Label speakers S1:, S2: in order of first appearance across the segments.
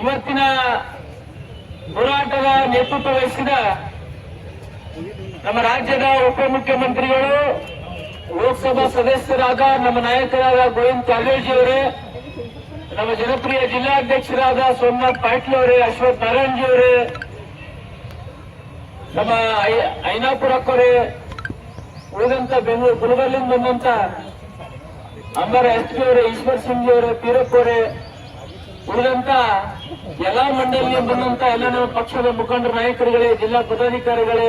S1: ಇವತ್ತಿನ ಹೋರಾಟದ ನೇತೃತ್ವ ವಹಿಸಿದ ನಮ್ಮ ರಾಜ್ಯದ ಉಪಮುಖ್ಯಮಂತ್ರಿಗಳು, ಲೋಕಸಭಾ ಸದಸ್ಯರಾದ ನಮ್ಮ ನಾಯಕರಾದ ಗೋವಿಂದ್ ಕಾರಜೋಳಜಿ ಅವರೇ, ನಮ್ಮ ಜನಪ್ರಿಯ ಜಿಲ್ಲಾಧ್ಯಕ್ಷರಾದ ಸೋಮನಾಥ್ ಪಾಟೀಲ್ ಅವರೇ, ಅಶ್ವಥ್ ನಾರಾಯಣಜಿ ಅವರೇ, ನಮ್ಮ ಐನಾಪುರಕ್ಕವರೇ ಉಳಿದಂತ ಬೆಂಗಳೂರು ಗುಲ್ಬರ್ಲಿಂದ ಬಂದಂತ ಅಂಬರ ಎಸ್ ಪಿ ಅವರೇ, ಈಶ್ವರ್ ಸಿಂಗ್ ಅವರೇ, ಪೀರಪ್ಪ ಅವರೇ, ಉಳಿದಂತ ಎಲ್ಲಾ ಮಂಡಳಿಯಲ್ಲಿ ಬಂದಂತ ಎಲ್ಲ ನಮ್ಮ ಪಕ್ಷದ ಮುಖಂಡರ, ನಾಯಕರುಗಳೇ, ಜಿಲ್ಲಾ ಪದಾಧಿಕಾರಿಗಳೇ,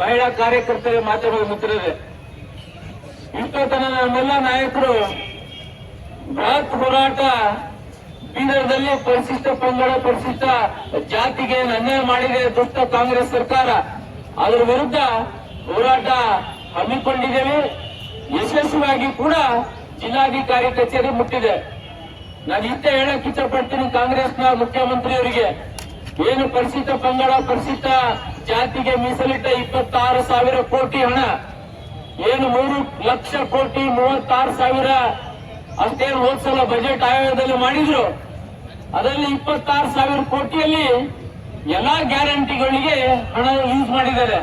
S1: ಮಹಿಳಾ ಕಾರ್ಯಕರ್ತರೇ ಮಾಧ್ಯಮದ ಮಿತ್ರರೇ ತನ ನಮ್ಮೆಲ್ಲ ನಾಯಕರು ಬೃಹತ್ ಹೋರಾಟ ಬೀದರ್ದಲ್ಲಿ ಪರಿಶಿಷ್ಟ ಪಂಗಡ, ಪರಿಶಿಷ್ಟ ಜಾತಿಗೆ ಅನ್ಯಾಯ ಮಾಡಿದೆ ದುಷ್ಟ ಕಾಂಗ್ರೆಸ್ ಸರ್ಕಾರ. ಅದರ ವಿರುದ್ಧ ಹೋರಾಟ ಹಮ್ಮಿಕೊಂಡಿದ್ದೇವೆ. ಯಶಸ್ವಿಯಾಗಿ ಕೂಡ ಜಿಲ್ಲಾಧಿಕಾರಿ ಕಚೇರಿ ಮುಟ್ಟಿದೆ. ನಾನು ಇಷ್ಟೇ ಹೇಳಕ್ ಇಷ್ಟಪಡ್ತೀನಿ ಕಾಂಗ್ರೆಸ್ನ ಮುಖ್ಯಮಂತ್ರಿಯವರಿಗೆ? ಏನು ಪರಿಶಿಷ್ಟ ಪಂಗಡ, ಪರಿಶಿಷ್ಟ ಜಾತಿಗೆ ಮೀಸಲಿಟ್ಟ ಇಪ್ಪತ್ತಾರು ಸಾವಿರ ಕೋಟಿ ಹಣ? ಏನು ಮೂರು ಲಕ್ಷ ಕೋಟಿ ಮೂವತ್ತಾರು ಸಾವಿರ ಅಷ್ಟೇನು ಹೋದ್ಸಲ ಬಜೆಟ್ ಆಯೋಗದಲ್ಲಿ ಮಾಡಿದ್ರು? ಅದರಲ್ಲಿ ಇಪ್ಪತ್ತಾರು ಸಾವಿರ ಕೋಟಿಯಲ್ಲಿ ಎಲ್ಲಾ ಗ್ಯಾರಂಟಿಗಳಿಗೆ ಹಣ ಯೂಸ್ ಮಾಡಿದ್ದಾರೆ.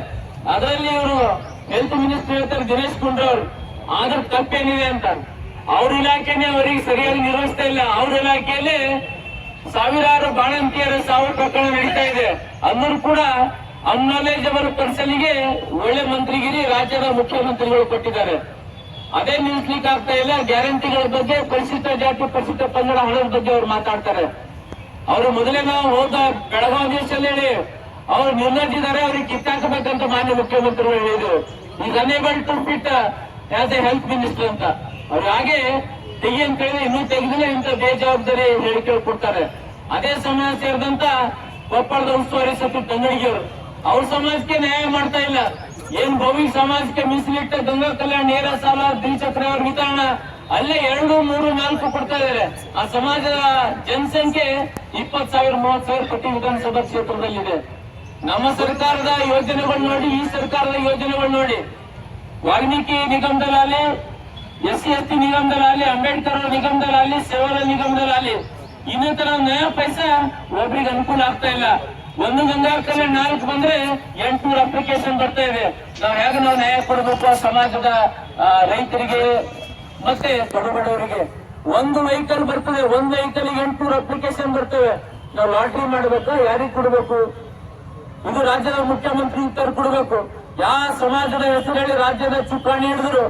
S1: ಅದರಲ್ಲಿ ಇವರು ಹೆಲ್ತ್ ಮಿನಿಸ್ಟರ್ ಹೇಳ್ತಾರೆ ದಿನೇಶ್ ಗುಂಡ್ರವ್ರು, ಆದ್ರ ತಪ್ಪೇನಿದೆ ಅಂತ ಅವ್ರ ಇಲಾಖೆನೆ ಅವರಿಗೆ ಸರಿಯಾಗಿ ನಿರ್ವಹಿಸ್ತಾ ಇಲ್ಲ. ಅವ್ರ ಇಲಾಖೆಯಲ್ಲಿ ಸಾವಿರಾರು ಬಾಣಂತಿಯರ ಸಾವು ಪ್ರಕರಣ ನಡೀತಾ ಇದೆ. ಅಂದ್ರೂ ಕೂಡ ಅನ್ನಾಲೇಜಬಲ್ ಪರ್ಸನ್ಗೆ ಒಳ್ಳೆ ಮಂತ್ರಿಗಿರಿ, ರಾಜ್ಯದ ಮುಖ್ಯಮಂತ್ರಿಗಳು ಕೊಟ್ಟಿದ್ದಾರೆ. ಅದೇ ನಿಲ್ಸ್ಲಿಕ್ಕೆ ಆಗ್ತಾ ಇಲ್ಲ. ಗ್ಯಾರಂಟಿಗಳ ಬಗ್ಗೆ ಪರಿಶಿಷ್ಟ ಜಾತಿ, ಪರಿಶಿಷ್ಟ ಪಂಗಡ ಹಣದ ಬಗ್ಗೆ ಅವರು ಮಾತಾಡ್ತಾರೆ. ಅವರು ಮೊದಲೇ ನಾವು ಹೋದ ಬೆಳಗಾವಿ ಹೇಳಿ, ಅವ್ರು ನಿರ್ಲಜ್ಜಿದ್ದಾರೆ ಅವ್ರಿಗೆ ಕಿತ್ತಾಕಬೇಕಂತ ಮಾನ್ಯ ಮುಖ್ಯಮಂತ್ರಿಗಳು ಹೇಳಿದ್ರು. Is unable to fit as a health minister ಅಂತ. ಅವ್ರು ಹಾಗೆ ತೆಗಿ ಅಂತ ಹೇಳಿದ್ರೆ ಇನ್ನೂ ತೆಗೆದಿಲ್ಲ, ಇಂಥ ಬೇಜವಾಬ್ದಾರಿ ಹೇಳಿಕೆ ಕೊಡ್ತಾರೆ. ಅದೇ ಸಮಾಜ ಸೇರಿದಂತ ಕೊಪ್ಪಳದ ಉಸ್ತುವಾರಿ ಸಚಿವ ತಂಗಡಿಗೆಯವರು ಅವ್ರ ಸಮಾಜಕ್ಕೆ ನ್ಯಾಯ ಮಾಡ್ತಾ ಇಲ್ಲ. ಏನ್ ಭವಿ ಸಮಾಜಕ್ಕೆ ಮೀಸಲಿಟ್ಟ ಗಂಗಾ ಕಲ್ಯಾಣ ನೇರ ಸಾಲ, ದ್ವಿಚಕ್ರ ವಿತರಣ, ಅಲ್ಲೇ ಎರಡು, ಮೂರು, ನಾಲ್ಕು ಕೊಡ್ತಾ ಇದಾರೆ ಆ ಸಮಾಜದ ಜನಸಂಖ್ಯೆ ಇಪ್ಪತ್ ಸಾವಿರ ಮೂವತ್ ಸಾವಿರ ಕೋಟಿ ವಿಧಾನಸಭಾ ಕ್ಷೇತ್ರದಲ್ಲಿದೆ. ನಮ್ಮ ಸರ್ಕಾರದ ಯೋಜನೆಗಳು ನೋಡಿ, ಈ ಸರ್ಕಾರದ ಯೋಜನೆಗಳು ನೋಡಿ. ವಾಲ್ಮೀಕಿ ನಿಗಮದಲ್ಲಾಗಲಿ ಎಸ್ ಸಿ ಎಸ್ ಟಿ ನಿಗಮದಲ್ಲಾಗಲಿ, ಅಂಬೇಡ್ಕರ್ ಅವ್ರ ಸೇವರ ನಿಗಮದಲ್ಲಾಗಲಿ, ಇನ್ನಿತರ ನಯ ಪೈಸಾ ಒಬ್ರಿಗೆ ಅನುಕೂಲ ಆಗ್ತಾ ಇಲ್ಲ. ಒಂದು ಗಂಗಾ ಕಲ್ಯಾಣ ನಾಲ್ಕು ಬಂದ್ರೆ ಎಂಟುನೂರು ಅಪ್ಲಿಕೇಶನ್ ಬರ್ತಾ ಇದೆ. ನಾವು ಹೇಗೆ ನಾವು ನ್ಯಾಯ ಕೊಡಬೇಕು ಸಮಾಜದ ರೈತರಿಗೆ ಮತ್ತೆ ಬಡಬಡವರಿಗೆ ಒಂದು ವೆಹಿಕಲ್ ಬರ್ತದೆ, ಒಂದು ವೆಹಿಕಲ್ ಎಂಟುನೂರು ಅಪ್ಲಿಕೇಶನ್ ಬರ್ತವೆ ನಾವು ಲಾಟ್ರಿ ಮಾಡಬೇಕು, ಯಾರಿಗೆ ಕೊಡಬೇಕು? ಇದು ರಾಜ್ಯದ ಮುಖ್ಯಮಂತ್ರಿ ಉತ್ತರ ಕೊಡಬೇಕು. ಯಾವ ಸಮಾಜದ ಹೆಸರು ರಾಜ್ಯದ ಚುಕ್ಕಾಣಿ ಹಿಡಿದ್ರು?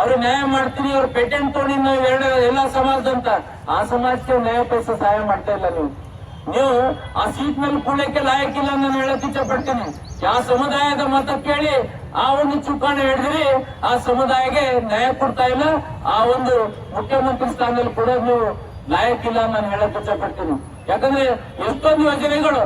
S1: ಅವ್ರು ನ್ಯಾಯ ಮಾಡ್ತೀನಿ, ಅವ್ರು ಪೇಟೆಂಟ್ ತಗೊಂಡಿ ನಾವು ಎರಡು ಎಲ್ಲ ಸಮಾಜದಂತ ಆ ಸಮಾಜಕ್ಕೆ ನ್ಯಾಯ ಪೈಸ ಸಹಾಯ ಮಾಡ್ತಾ ಇಲ್ಲ ನೀವು. ನೀವು ಆ ಸೀಟ್ ಮೇಲೆ ಕೂಡಕ್ಕೆ ಲಾಯಕ್ಕಿಲ್ಲ ನಾನು ಹೇಳಕ್ ಇಚ್ಛೆ ಪಡ್ತೀನಿ ಯಾವ ಸಮುದಾಯದ ಮತ ಕೇಳಿ ಆ ಒಂದು ಚುಕ್ಕಾಣಿ ಹಿಡಿದ್ರಿ, ಆ ಸಮುದಾಯಕ್ಕೆ ನ್ಯಾಯ ಕೊಡ್ತಾ ಇಲ್ಲ. ಆ ಒಂದು ಮುಖ್ಯಮಂತ್ರಿ ಸ್ಥಾನದಲ್ಲಿ ಕೂಡ ನೀವು ಲಾಯಕ್ಕಿಲ್ಲ ನಾನು ಹೇಳಕ್ ಇಚ್ಛೆ ಪಡ್ತೀನಿ ಯಾಕಂದ್ರೆ ಎಷ್ಟೊಂದು ಯೋಜನೆಗಳು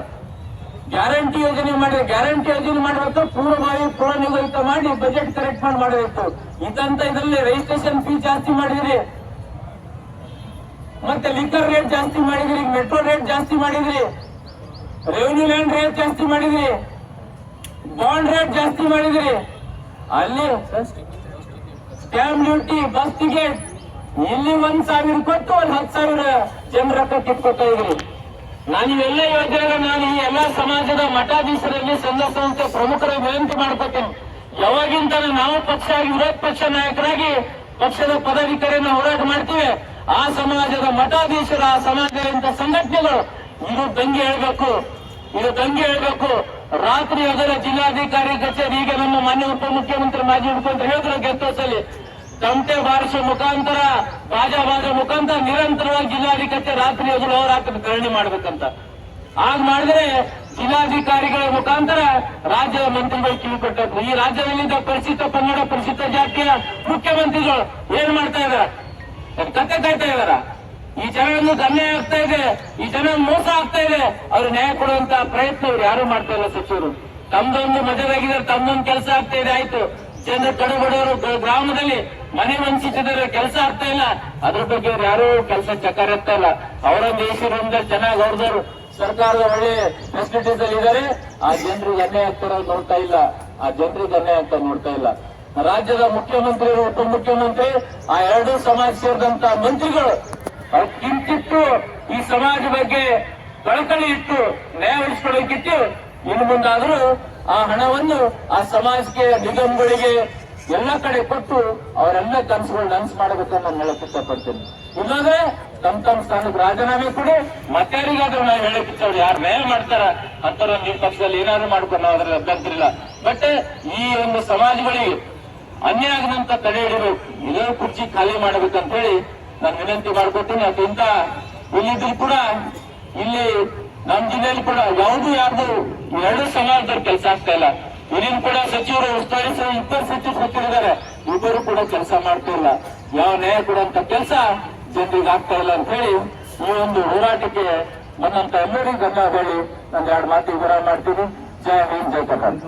S1: ಗ್ಯಾರಂಟಿ ಯೋಜನೆ ಮಾಡಿದ್ರೆ ಗ್ಯಾರಂಟಿ ಯೋಜನೆ ಮಾಡಬೇಕು ಪೂರ್ವಭಾವಿ ಪೂರ್ವ ನಿಗದಿತ ಮಾಡಿ ಬಜೆಟ್ ಕರೆಕ್ಟ್ ಮಾಡಿ ಮಾಡಬೇಕು ಇದಂತ ಇದರಲ್ಲಿ ರಿಜಿಸ್ಟ್ರೇಷನ್ ಫೀ ಜಾಸ್ತಿ ಮಾಡಿದ್ರಿ. ಮತ್ತೆ ಲಿಕ್ಕರ್ ರೇಟ್ ಜಾಸ್ತಿ ಮಾಡಿದ್ರಿ ಮೆಟ್ರೋ ರೇಟ್ ಜಾಸ್ತಿ ಮಾಡಿದ್ರಿ. ರೆವಿನ್ಯೂ ಲ್ಯಾಂಡ್ ರೇಟ್ ಜಾಸ್ತಿ ಮಾಡಿದ್ರಿ. ಬಾಂಡ್ ರೇಟ್ ಜಾಸ್ತಿ ಮಾಡಿದ್ರಿ. ಅಲ್ಲಿ ಸ್ಟ್ಯಾಂಪ್ ಡ್ಯೂಟಿ ಬಸ್ ಟಿಕೆಟ್ ಇಲ್ಲಿ ಒಂದ್ ಸಾವಿರ ಕೊಟ್ಟು ಒಂದ್ ಹತ್ತು ಸಾವಿರ ಜನರ ಕಿತ್ಕೊತಾ ಇದ್ರಿ. ನಾನು ಇವೆಲ್ಲ ಯೋಜನೆಗಳು ನಾನು ಈ ಎಲ್ಲ ಸಮಾಜದ ಮಠಾಧೀಶರಲ್ಲಿ ಸಂಘ ಪ್ರಮುಖರ ವಿನಂತಿ ಮಾಡ್ಕೊತೇನೆ. ಯಾವಾಗಿಂತ ನಾವು ಪಕ್ಷ ವಿರೋಧ ಪಕ್ಷ ನಾಯಕರಾಗಿ ಪಕ್ಷದ ಪದಾಧಿಕಾರಿಯನ್ನು ಹೋರಾಟ ಮಾಡ್ತೀವಿ. ಆ ಸಮಾಜದ ಮಠಾಧೀಶರ, ಆ ಸಮಾಜದ ಸಂಘಟನೆಗಳು, ಇದು ದಂಗೆ ಹೇಳ್ಬೇಕು. ಇದು ದಂಗೆ ಹೇಳ್ಬೇಕು. ರಾತ್ರಿ ಅದರ ಜಿಲ್ಲಾಧಿಕಾರಿ ಕಚೇರಿ ಈಗ ನಮ್ಮ ಮಾನ್ಯ ಉಪಮುಖ್ಯಮಂತ್ರಿ ಮಾಜಿ ಮುಖ್ಯಮಂತ್ರಿ ಹೇಳಿದ್ರು ಅಲ್ಲಿ ತಮಟೆ ಬಾರಿಸುವ ಮುಖಾಂತರ ಬಾಜಾ ಬಾಜಾ ಮುಖಾಂತರ ನಿರಂತರವಾಗಿ ಜಿಲ್ಲಾಧಿಕಾರಿ ರಾತ್ರಿ ಯೋಜನೆ ಹೋರಾಟ ಕರಣಿ ಮಾಡ್ಬೇಕಂತ. ಆಗ ಮಾಡಿದ್ರೆ ಜಿಲ್ಲಾಧಿಕಾರಿಗಳ ಮುಖಾಂತರ ರಾಜ್ಯದ ಮಂತ್ರಿಗಳು ಕಿವಿಕೊಟ್ಟರು ಈ ರಾಜ್ಯದಲ್ಲಿದ್ದ ಪರಿಶಿಷ್ಟ ಕನ್ನಡ ಪರಿಶಿಷ್ಟ ಜಾತಿಯ ಮುಖ್ಯಮಂತ್ರಿಗಳು ಏನ್ ಮಾಡ್ತಾ ಇದಾರ? ಕತ್ತೆ ಕಾಯ್ತಾ ಇದಾರ. ಈ ಜನರನ್ನು ಅನ್ಯಾಯ ಆಗ್ತಾ ಇದೆ. ಈ ಜನ ಮೋಸ ಆಗ್ತಾ ಇದೆ. ಅವ್ರು ನ್ಯಾಯ ಕೊಡುವಂತ ಪ್ರಯತ್ನ ಅವ್ರು ಯಾರು ಮಾಡ್ತಾ ಇಲ್ಲ ಸಚಿವರು. ತಮ್ದೊಂದು ಮಜದಾಗಿದ್ದಾರೆ ತಮ್ದೊಂದು ಕೆಲಸ ಆಗ್ತಾ ಇದೆ. ಆಯ್ತು. ಜನರು ಕಡುಬಡವರು ಗ್ರಾಮದಲ್ಲಿ ಮನೆ ಮನಸ್ಸಿದ್ರೆ ಕೆಲಸ ಆಗ್ತಾ ಇಲ್ಲ. ಅದ್ರ ಬಗ್ಗೆ ಅವ್ರು ಯಾರು ಕೆಲಸ ಚಕಾರ ಇರ್ತಾ ಇಲ್ಲ. ಅವರೊಂದು ದೇಶದಿಂದ ಚೆನ್ನಾಗಿ ಅವ್ರದವ್ರು. ಸರ್ಕಾರದ ಒಳ್ಳೆ ಫೆಸಿಲಿಟೀಸ್ ಅಲ್ಲಿ ಇದ್ದಾರೆ ಆ ಜನರಿಗೆ ಅನ್ಯಾಯ ಆಗ್ತಾರ ನೋಡ್ತಾ ಇಲ್ಲ. ಆ ಜನರಿಗೆ ಅನ್ಯಾಯ ಆಗ್ತಾ ನೋಡ್ತಾ ಇಲ್ಲ. ರಾಜ್ಯದ ಮುಖ್ಯಮಂತ್ರಿ ಉಪಮುಖ್ಯಮಂತ್ರಿ ಆ ಎರಡೂ ಸಮಾಜ ಸೇರಿದಂತ ಮಂತ್ರಿಗಳು ಕಿಂಚಿಟ್ಟು ಈ ಸಮಾಜ ಬಗ್ಗೆ ಕಳಕಳಿ ಇಟ್ಟು ನ್ಯಾಯ ಉಳಿಸ್ಕೊಳ್ಳೋಕಿತ್ತು ಇನ್ನು ಮುಂದಾದ್ರೂ ಆ ಹಣವನ್ನು ಆ ಸಮಾಜಕ್ಕೆ, ನಿಗಮಗಳಿಗೆ ಎಲ್ಲ ಕಡೆ ಕೊಟ್ಟು ಅವರೆಲ್ಲ ಕನಸುಗಳು ನನಸು ಮಾಡಬೇಕು ನಾನು ಹೇಳಕ್ ಇಷ್ಟಪಡ್ತೀನಿ. ಇಲ್ಲಾಂದ್ರೆ ತಮ್ಮ ತಮ್ಮ ಸ್ಥಾನಕ್ಕೆ ರಾಜೀನಾಮೆ ಕೊಡಿ ಮತ್ತಾರಿಗಾದ್ರೂ ನಾವು ಹೇಳಕ್ ಇಷ್ಟವ್ರು ಯಾರು ಮೇಲ್ ಮಾಡ್ತಾರ ಅಂತಾರ ನಿಮ್ಮ ಪಕ್ಷದಲ್ಲಿ ಏನಾದ್ರು ಮಾಡ್ಕೊಂಡು ನಾವು ಅದ್ರಲ್ಲಿ ಬಟ್ ಈ ಒಂದು ಸಮಾಜಗಳಿಗೆ ಅನ್ಯಾಯ ಆಗದಂತ ತಡೆ ಹಿಡಿಬೇಕು ಇದೇ ಕುರ್ಚಿ ಖಾಲಿ ಮಾಡ್ಬೇಕಂತ ಹೇಳಿ ನಾನು ವಿನಂತಿ ಮಾಡ್ಕೊತೀನಿ. ಅದರಿಂದ ಇಲ್ಲಿದ್ರು ಕೂಡ, ಇಲ್ಲಿ ನಮ್ಮ ಜಿಲ್ಲೆಯಲ್ಲಿ ಕೂಡ ಯಾವುದು ಯಾರ್ದು ಎರಡು ಸಮಾಜದ ಕೆಲಸ ಆಗ್ತಾ ಇಲ್ಲ. ಇಲ್ಲಿನ ಕೂಡ ಸಚಿವರು ಉಸ್ತುವಾರಿ ಇಬ್ಬರು ಸಚಿವರು ಕೂತಿದ್ದಾರೆ ಇಬ್ಬರು ಕೂಡ ಕೆಲಸ ಮಾಡ್ತಾ ಇಲ್ಲ. ಯಾವ ನ್ಯಾಯ ಕೊಡುವಂತ ಕೆಲಸ ಜನರಿಗೆ ಆಗ್ತಾ ಇಲ್ಲ ಅಂತ ಹೇಳಿ ಈ ಒಂದು ಹೋರಾಟಕ್ಕೆ ಬಂದಂತ ಎಲ್ಲರಿಗೂ ಗಮನ ಹೇಳಿ ನಾನು ಎರಡು ಮಾತು ವಿವರ ಮಾಡ್ತೀನಿ. ಜಯ ಹಿಂದ್ ಜಯ ಕರ್ನಾಟಕ.